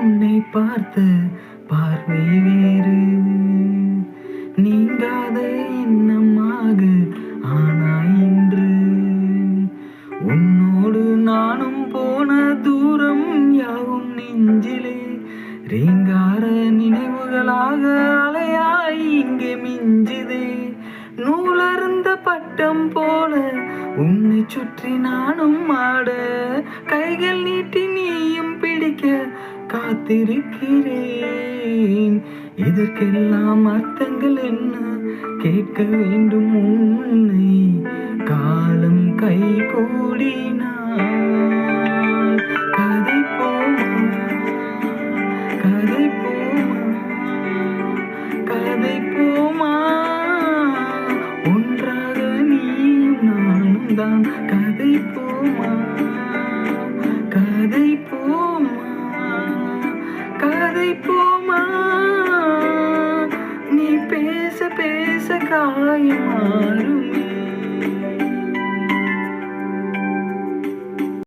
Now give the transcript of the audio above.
உன்னை பார்த்த பார்வை வேறு. நீங்காத இன்னமாக ஆனா இன்று. உன்னோடு நானும் போன தூரம் யாவும் நெஞ்சிலே. ரீங்கார நினைவுகளாக அலையாய் இங்கே மிஞ்சுதே. நூலருந்த பட்டம் போல உன்னை சுற்றி நானும் ஆட காத்திருக்கிறேன். இதற்கெல்லாம் அர்த்தங்கள் என்ன? கேட்க வேண்டும் உன்னை. காலம் கை கூடினார் கதை போமா கதை போமா கதை போமா ஒன்றாக நீயும் நானும் தான் கதை போமா கதை போ கதை போமா நீ பேச பேச காயம்